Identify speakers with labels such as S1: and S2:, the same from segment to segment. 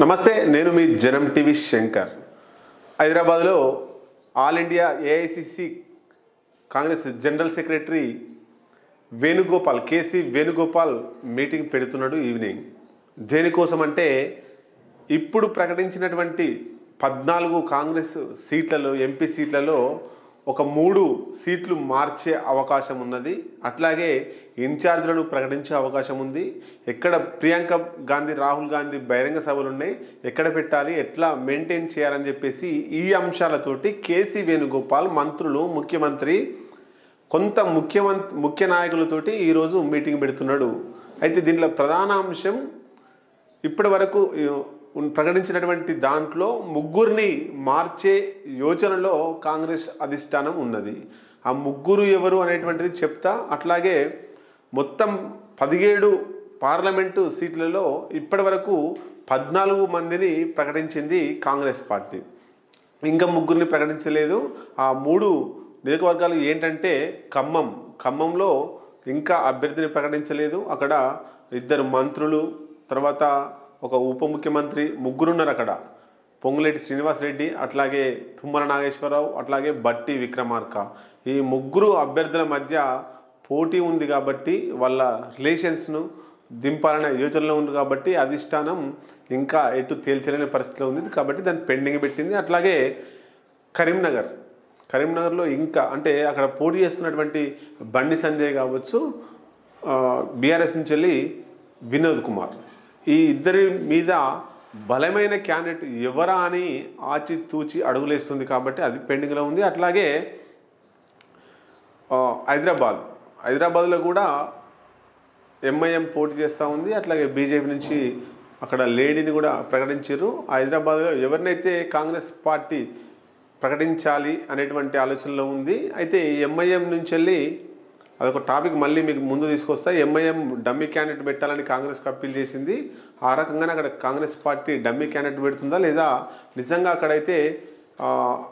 S1: నమస్తే నేను మీ జనం టీవీ శంకర్. హైదరాబాద్లో all India AICC Congress general secretary Venugopal KC Venugopal meeting పెడుతున్నాడు ఈవినింగ్. దేనికోసం అంటే ఇప్పుడు ప్రకటించినటువంటి పద్నాలుగు కాంగ్రెస్ సీట్లలో ఎంపీ సీట్లలో ఒక మూడు సీట్లు మార్చే అవకాశం ఉన్నది. అట్లాగే ఇన్ఛార్జ్లను ప్రకటించే అవకాశం ఉంది. ఎక్కడ ప్రియాంక గాంధీ రాహుల్ గాంధీ బహిరంగ సభలు ఉన్నాయి ఎక్కడ పెట్టాలి ఎట్లా మెయింటైన్ చేయాలని చెప్పేసి ఈ అంశాలతోటి కేసీ వేణుగోపాల్ మంత్రులు ముఖ్యమంత్రి కొంత ముఖ్యమంత్రి ముఖ్య నాయకులతోటి ఈరోజు మీటింగ్ పెడుతున్నాడు. అయితే దీంట్లో ప్రధాన అంశం ఇప్పటి వరకు ప్రకటించినటువంటి దాంట్లో ముగ్గురిని మార్చే యోచనలో కాంగ్రెస్ అధిష్టానం ఉన్నది. ఆ ముగ్గురు ఎవరు అనేటువంటిది చెప్తా అట్లాగే మొత్తం పదిహేడు పార్లమెంటు సీట్లలో ఇప్పటి వరకు పద్నాలుగు మందిని ప్రకటించింది కాంగ్రెస్ పార్టీ. ఇంకా ముగ్గురిని ప్రకటించలేదు. ఆ మూడు నియోజకవర్గాలు ఏంటంటే ఖమ్మం. ఖమ్మంలో ఇంకా అభ్యర్థిని ప్రకటించలేదు. అక్కడ ఇద్దరు మంత్రులు తర్వాత ఒక ఉప ముఖ్యమంత్రి ముగ్గురున్నారు అక్కడ. పొంగులేటి శ్రీనివాసరెడ్డి అట్లాగే తుమ్మల నాగేశ్వరరావు అట్లాగే బట్టి విక్రమార్క. ఈ ముగ్గురు అభ్యర్థుల మధ్య పోటీ ఉంది కాబట్టి వాళ్ళ రిలేషన్స్ను దింపాలనే యోచనలో ఉంది కాబట్టి అధిష్టానం ఇంకా ఎటు తేల్చలేని పరిస్థితిలో ఉంది. కాబట్టి దాన్ని పెండింగ్ పెట్టింది. అట్లాగే కరీంనగర్. కరీంనగర్లో ఇంకా అంటే అక్కడ పోటీ చేస్తున్నటువంటి బండి సంజయ్ కావచ్చు బీఆర్ఎస్ నుంచి వెళ్ళి వినోద్ కుమార్. ఈ ఇద్దరి మీద బలమైన క్యాండిడేట్ ఎవరా అని ఆచితూచి అడుగులేస్తుంది కాబట్టి అది పెండింగ్లో ఉంది. అట్లాగే హైదరాబాద్. హైదరాబాద్లో కూడా ఎంఐఎం పోటీ చేస్తూ ఉంది. అట్లాగే బీజేపీ నుంచి అక్కడ లేడీని కూడా ప్రకటించారు. హైదరాబాద్లో ఎవరినైతే కాంగ్రెస్ పార్టీ ప్రకటించాలి అనేటువంటి ఆలోచనలో ఉంది. అయితే ఎంఐఎం నుంచి వెళ్ళి అదొక టాపిక్ మళ్ళీ మీకు ముందు తీసుకొస్తా. ఎంఐఎం డమ్మీ క్యాండిడేట్ పెట్టాలని కాంగ్రెస్కి అప్పీల్ చేసింది. ఆ రకంగానే అక్కడ కాంగ్రెస్ పార్టీ డమ్మీ క్యాండిడేట్ పెడుతుందా లేదా నిజంగా అక్కడైతే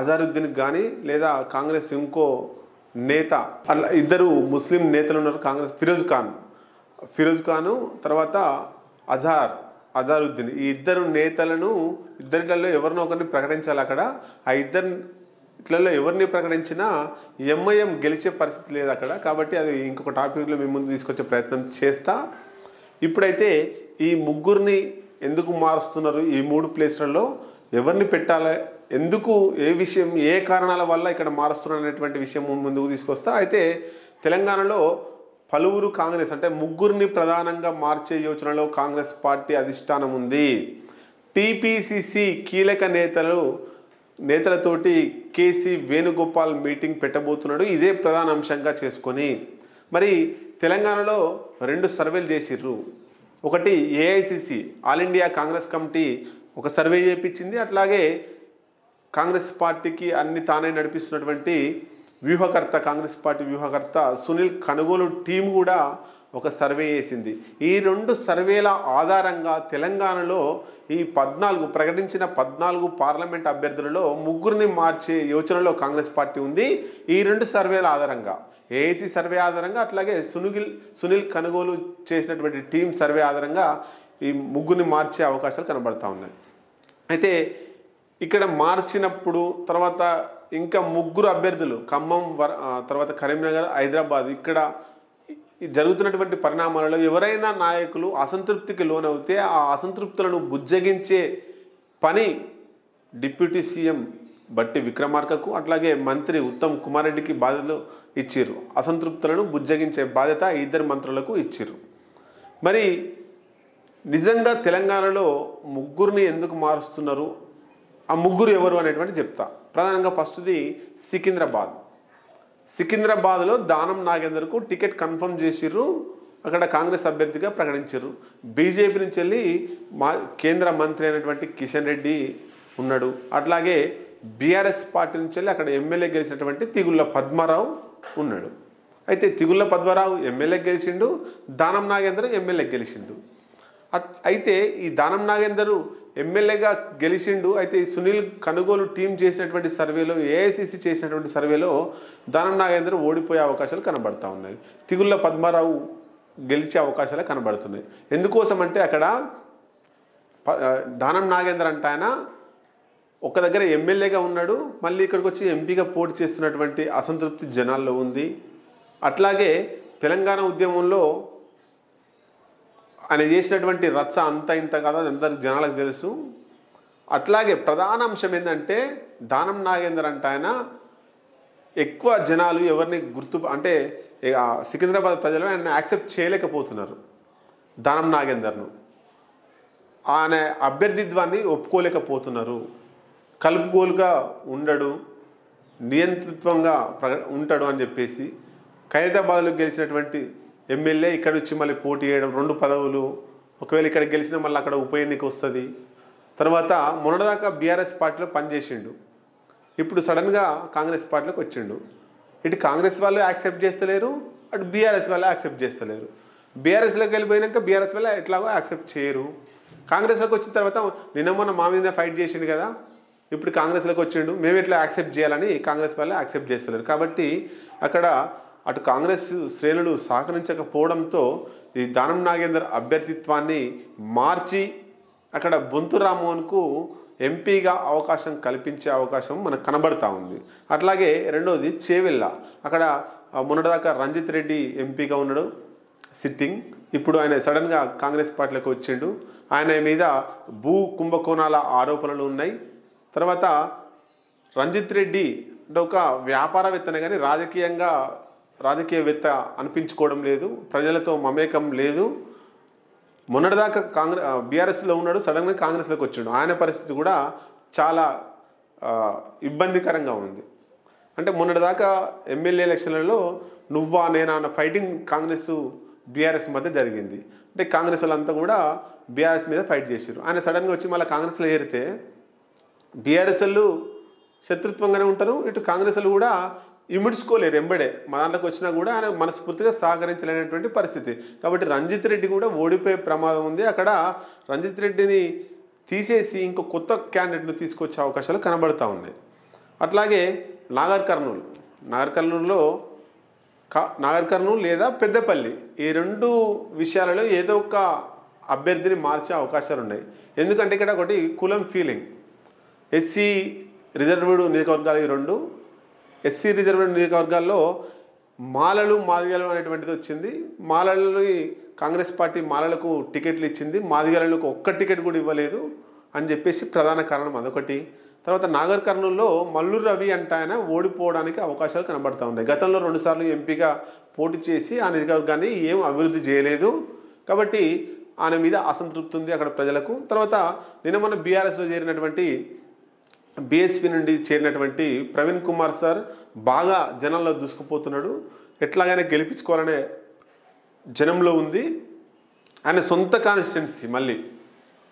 S1: అజారుద్దీన్కి కానీ లేదా కాంగ్రెస్ ఇంకో నేత అట్లా ఇద్దరు ముస్లిం నేతలు ఉన్నారు కాంగ్రెస్ ఫిరోజ్ ఖాన్. ఫిరోజ్ ఖాను తర్వాత అజార్ అజారుద్దీన్. ఈ ఇద్దరు నేతలను ఇద్దరిలో ఎవరినో ఒకరిని ప్రకటించాలి అక్కడ. ఆ ఇద్దరు ఇట్లలో ఎవరిని ప్రకటించినా ఎంఐఎం గెలిచే పరిస్థితి లేదు అక్కడ. కాబట్టి అది ఇంకొక టాపిక్లో మేము ముందు తీసుకొచ్చే ప్రయత్నం చేస్తా. ఇప్పుడైతే ఈ ముగ్గురిని ఎందుకు మారుస్తున్నారు? ఈ మూడు ప్లేస్లలో ఎవరిని పెట్టాలి? ఎందుకు ఏ విషయం ఏ కారణాల వల్ల ఇక్కడ మారుస్తున్నారు అనేటువంటి విషయం ముందుకు తీసుకొస్తా. అయితే తెలంగాణలో పలువురు కాంగ్రెస్ అంటే ముగ్గురిని ప్రధానంగా మార్చే యోచనలో కాంగ్రెస్ పార్టీ అధిష్టానం ఉంది. టీపీసీసీ కీలక నేతలు నేతలతోటి కేసీ వేణుగోపాల్ మీటింగ్ పెట్టబోతున్నాడు. ఇదే ప్రధాన అంశంగా చేసుకొని మరి తెలంగాణలో రెండు సర్వేలు చేసిర్రు. ఒకటి AICC all India Congress committee ఒక సర్వే చేయించింది అట్లాగే కాంగ్రెస్ పార్టీకి అన్ని తానే నడిపిస్తున్నటువంటి వ్యూహకర్త కాంగ్రెస్ పార్టీ వ్యూహకర్త సునీల్ కనుగోలు టీం కూడా ఒక సర్వే చేసింది. ఈ రెండు సర్వేల ఆధారంగా తెలంగాణలో ఈ పద్నాలుగు ప్రకటించిన పద్నాలుగు పార్లమెంట్ అభ్యర్థులలో ముగ్గురిని మార్చే యోచనలో కాంగ్రెస్ పార్టీ ఉంది. ఈ రెండు సర్వేల ఆధారంగా ఏఐసి సర్వే ఆధారంగా అట్లాగే సునిల్ సునీల్ కనుగోలు చేసినటువంటి టీం సర్వే ఆధారంగా ఈ ముగ్గురిని మార్చే అవకాశాలు కనబడతా ఉన్నాయి. అయితే ఇక్కడ మార్చినప్పుడు తర్వాత ఇంకా ముగ్గురు అభ్యర్థులు ఖమ్మం వర తర్వాత కరీంనగర్ హైదరాబాద్ ఇక్కడ జరుగుతున్నటువంటి పరిణామాలలో ఎవరైనా నాయకులు అసంతృప్తికి లోనవుతే ఆ అసంతృప్తులను బుజ్జగించే పని డిప్యూటీ సీఎం బట్టి విక్రమార్కకు అట్లాగే మంత్రి ఉత్తమ్ కుమార్ రెడ్డికి బాధ్యతలు ఇచ్చిర్రు అసంతృప్తులను బుజ్జగించే బాధ్యత ఇద్దరు మంత్రులకు ఇచ్చిర్రు మరి నిజంగా తెలంగాణలో ముగ్గురిని ఎందుకు మారుస్తున్నారు? ఆ ముగ్గురు ఎవరు అనేటువంటి చెప్తా. ప్రధానంగా ఫస్ట్ది సికింద్రాబాద్. సికింద్రాబాద్లో దానం నాగేందర్కు టికెట్ కన్ఫర్మ్ చేసిర్రు. అక్కడ కాంగ్రెస్ అభ్యర్థిగా ప్రకటించారు బీజేపీ నుంచి వెళ్ళి మా కేంద్ర మంత్రి అయినటువంటి కిషన్ రెడ్డి ఉన్నాడు. అట్లాగే బీఆర్ఎస్ పార్టీ నుంచి వెళ్ళి అక్కడ ఎమ్మెల్యే గెలిచినటువంటి తిగుళ్ళ పద్మారావు ఉన్నాడు. అయితే తిగుళ్ళ పద్మారావు ఎమ్మెల్యే గెలిచిండు దానం నాగేందర్ ఎమ్మెల్యే గెలిచిండు. అట్- అయితే ఈ దానం నాగేందరు ఎమ్మెల్యేగా గెలిచిండు. అయితే సునీల్ కనుగోలు టీం చేసినటువంటి సర్వేలో ఏఐసిసి చేసినటువంటి సర్వేలో దానం నాగేంద్ర ఓడిపోయే అవకాశాలు కనబడతా ఉన్నాయి. తిగుళ్ళ పద్మారావు గెలిచే అవకాశాలు కనబడుతున్నాయి. ఎందుకోసం అంటే అక్కడ ప- దానం నాగేంద్ర అంటే ఆయన ఒక దగ్గర ఎమ్మెల్యేగా ఉన్నాడు మళ్ళీ ఇక్కడికి వచ్చి ఎంపీగా పోటీ చేస్తున్నటువంటి అసంతృప్తి జనాల్లో ఉంది. అట్లాగే తెలంగాణ ఉద్యమంలో ఆయన చేసినటువంటి రచ్చ అంత ఇంత కదా అది అందరికి జనాలకు తెలుసు. అట్లాగే ప్రధాన అంశం ఏంటంటే దానం నాగేందర్ అంటే ఆయన ఎక్కువ జనాలు ఎవరిని గుర్తు అంటే సికింద్రాబాద్ ప్రజలు ఆయన యాక్సెప్ట్ చేయలేకపోతున్నారు దానం నాగేందర్ను. ఆయన అభ్యర్థిత్వాన్ని ఒప్పుకోలేకపోతున్నారు. కలుపుకోలుగా ఉండడు నియంతృత్వంగా ఉంటాడు అని చెప్పేసి ఖైరతాబాద్లో గెలిచినటువంటి ఎమ్మెల్యే ఇక్కడ వచ్చి మళ్ళీ పోటీ చేయడం రెండు పదవులు ఒకవేళ ఇక్కడ గెలిచినా మళ్ళీ అక్కడ ఉప ఎన్నిక వస్తుంది. తర్వాత మొన్నటిదాకా బీఆర్ఎస్ పార్టీలో పనిచేసిండు. ఇప్పుడు సడన్గా కాంగ్రెస్ పార్టీలోకి వచ్చిండు. ఇటు కాంగ్రెస్ వాళ్ళు యాక్సెప్ట్ చేస్తలేరు అటు బీఆర్ఎస్ వాళ్ళు యాక్సెప్ట్ చేస్తలేరు. బీఆర్ఎస్లోకి వెళ్ళిపోయినాక బీఆర్ఎస్ వాళ్ళు ఎట్లాగో యాక్సెప్ట్ చేయరు. కాంగ్రెస్లోకి వచ్చిన తర్వాత నిన్న మొన్న మా మీద ఫైట్ చేసిండు కదా ఇప్పుడు కాంగ్రెస్లోకి వచ్చిండు. మేము ఎట్లా యాక్సెప్ట్ చేయాలని కాంగ్రెస్ వాళ్ళు యాక్సెప్ట్ చేస్తలేరు. కాబట్టి అక్కడ అటు కాంగ్రెస్ శ్రేణులు సహకరించకపోవడంతో ఈ దానం నాగేందర్ అభ్యర్థిత్వాన్ని మార్చి అక్కడ బొంతు రామ్మోహన్కు ఎంపీగా అవకాశం కల్పించే అవకాశం మనకు కనబడతా ఉంది. అట్లాగే రెండవది చేవెళ్ళ. అక్కడ మొన్నటిదాకా రంజిత్ రెడ్డి ఎంపీగా ఉన్నాడు. సిట్టింగ్. ఇప్పుడు ఆయన సడన్గా కాంగ్రెస్ పార్టీలోకి వచ్చిండు. ఆయన మీద భూ కుంభకోణాల ఆరోపణలు ఉన్నాయి. తర్వాత రంజిత్ రెడ్డి అంటే ఒక వ్యాపారవేత్తనే కానీ రాజకీయంగా రాజకీయవేత్త అనిపించుకోవడం లేదు ప్రజలతో మమేకం లేదు. మొన్నటిదాకా కాంగ్రెస్ బీఆర్ఎస్లో ఉన్నాడు సడన్గా కాంగ్రెస్లోకి వచ్చాడు. ఆయన పరిస్థితి కూడా చాలా ఇబ్బందికరంగా ఉంది. అంటే మొన్నటిదాకా ఎమ్మెల్యే ఎలక్షన్లలో నువ్వా నేనా అన్న ఫైటింగ్ కాంగ్రెస్ బీఆర్ఎస్ మధ్య జరిగింది. అంటే కాంగ్రెస్ వాళ్ళంతా కూడా బీఆర్ఎస్ మీద ఫైట్ చేశారు ఆయన సడన్గా వచ్చి మళ్ళీ కాంగ్రెస్లో ఏరితే బీఆర్ఎస్ వాళ్ళు శత్రుత్వంగానే ఉంటారు ఇటు కాంగ్రెస్ వాళ్ళు కూడా ఇముడ్చుకోలేరు ఎంబడే. మా దాంట్లోకి వచ్చినా కూడా ఆయన మనస్ఫూర్తిగా సహకరించలేనటువంటి పరిస్థితి. కాబట్టి రంజిత్ రెడ్డి కూడా ఓడిపోయే ప్రమాదం ఉంది. అక్కడ రంజిత్ రెడ్డిని తీసేసి ఇంకో కొత్త క్యాండిడేట్ను తీసుకొచ్చే అవకాశాలు కనబడతా ఉన్నాయి. అట్లాగే నాగర్ కర్నూలు. నాగర్ కర్నూలులో నాగర్ కర్నూలు లేదా పెద్దపల్లి ఈ రెండు విషయాలలో ఏదో ఒక అభ్యర్థిని మార్చే అవకాశాలు ఉన్నాయి. ఎందుకంటే ఇక్కడ ఒకటి కులం ఫీలింగ్ ఎస్సీ రిజర్వ్డ్ నియోజకవర్గాలు ఈ రెండు ఎస్సీ రిజర్వేషన్ నియోజకవర్గాల్లో మాలలు మాదిగలు అనేటువంటిది వచ్చింది. మాలలు కాంగ్రెస్ పార్టీ మాలలకు టికెట్లు ఇచ్చింది. మాదిగలకు ఒక్క టికెట్ కూడా ఇవ్వలేదు అని చెప్పేసి ప్రధాన కారణం అదొకటి. తర్వాత నాగర్ కర్నూల్లో మల్లు రవి అంటే ఆయన ఓడిపోవడానికి అవకాశాలు కనబడుతూ ఉన్నాయి. గతంలో రెండుసార్లు ఎంపీగా పోటీ చేసి ఆ నియోజకవర్గాన్ని ఏం అభివృద్ధి చేయలేదు. కాబట్టి ఆయన మీద అసంతృప్తి ఉంది అక్కడ ప్రజలకు. తర్వాత నిన్న మన బీఆర్ఎస్లో చేరినటువంటి బీఎస్పీ నుండి చేరినటువంటి ప్రవీణ్ కుమార్ సార్ బాగా జనంలో దూసుకుపోతున్నాడు. ఎట్లాగైనా గెలిపించుకోవాలనే జనంలో ఉంది. ఆయన సొంత కాన్స్టిట్యున్సీ మళ్ళీ.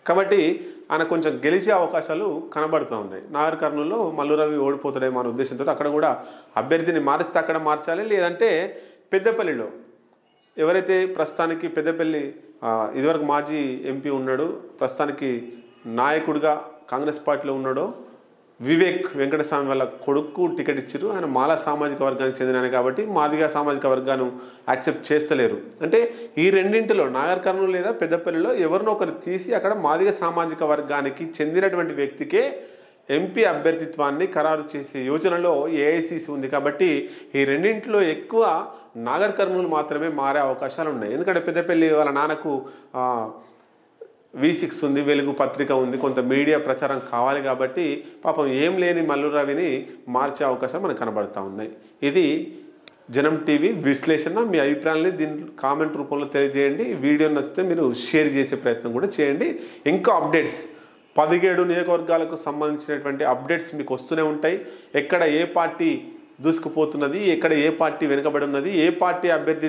S1: కాబట్టి ఆయన కొంచెం గెలిచే అవకాశాలు కనబడుతూ ఉన్నాయి. నాగర్ కర్నూలులో మల్లురవి ఓడిపోతాడేమో అనే ఉద్దేశంతో అక్కడ కూడా అభ్యర్థిని మారిస్తే అక్కడ మార్చాలి. లేదంటే పెద్దపల్లిలో ఎవరైతే ప్రస్తుతానికి పెద్దపల్లి ఇదివరకు మాజీ ఎంపీ ఉన్నాడు ప్రస్తుతానికి నాయకుడిగా కాంగ్రెస్ పార్టీలో ఉన్నాడో వివేక్ వెంకటస్వామి వాళ్ళ కొడుకు టికెట్ ఇచ్చారు ఆయన మాల సామాజిక వర్గానికి చెందిన ఆయన కాబట్టి మాదిగా సామాజిక వర్గాన్ని యాక్సెప్ట్ చేస్తలేరు. అంటే ఈ రెండింటిలో నాగర్ కర్నూలు లేదా పెద్దపల్లిలో ఎవరినో ఒకరు తీసి అక్కడ మాదిగ సామాజిక వర్గానికి చెందినటువంటి వ్యక్తికే ఎంపీ అభ్యర్థిత్వాన్ని ఖరారు చేసే యోచనలో ఏఐసిసి ఉంది కాబట్టి ఈ రెండింటిలో ఎక్కువ నాగర్ కర్నూలు మాత్రమే మారే అవకాశాలు ఉన్నాయి. ఎందుకంటే పెద్దపల్లి వాళ్ళ నాన్నకు వి సిక్స్ ఉంది వెలుగు పత్రిక ఉంది కొంత మీడియా ప్రచారం కావాలి కాబట్టి పాపం ఏం లేని మల్లు రవిని మార్చే అవకాశం మనకు కనబడతా ఉన్నాయి. ఇది జనం టీవీ విశ్లేషణ మీ అభిప్రాయాన్ని దీని కామెంట్ రూపంలో తెలియజేయండి. వీడియో నచ్చితే మీరు షేర్ చేసే ప్రయత్నం కూడా చేయండి. ఇంకా అప్డేట్స్. పదిహేడు నియోజకవర్గాలకు సంబంధించినటువంటి అప్డేట్స్ మీకు వస్తూనే ఉంటాయి. ఎక్కడ ఏ పార్టీ దూసుకుపోతున్నది ఎక్కడ ఏ పార్టీ వెనుకబడి ఉన్నది ఏ పార్టీ అభ్యర్థి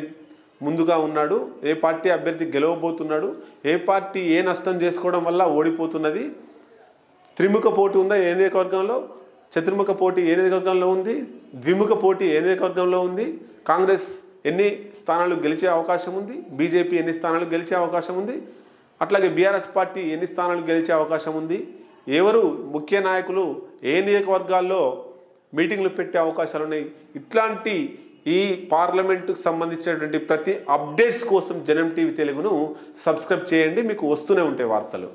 S1: ముందుగా ఉన్నాడు. ఏ పార్టీ అభ్యర్థి గెలవబోతున్నాడు? ఏ పార్టీ ఏ నష్టం చేసుకోవడం వల్ల ఓడిపోతున్నది? త్రిముఖ పోటీ ఉందా? ఏ నియోజకవర్గంలో? చతుర్ముఖ పోటీ ఏ నియోజకవర్గంలో ఉంది? ద్విముఖ పోటీ ఏ నియోజకవర్గంలో ఉంది? కాంగ్రెస్ ఎన్ని స్థానాలు గెలిచే అవకాశం ఉంది? బీజేపీ ఎన్ని స్థానాలు గెలిచే అవకాశం ఉంది? అట్లాగే బీఆర్ఎస్ పార్టీ ఎన్ని స్థానాలు గెలిచే అవకాశం ఉంది? ఎవరు ముఖ్య నాయకులు? ఏ నియోజకవర్గాల్లో మీటింగ్లు పెట్టే అవకాశాలు ఉన్నాయి? ఇట్లాంటి ఈ పార్లమెంటుకు సంబంధించినటువంటి ప్రతి అప్డేట్స్ కోసం జనం టీవీ తెలుగును సబ్స్క్రైబ్ చేయండి మీకు వస్తూనే ఉంటాయి వార్తలు.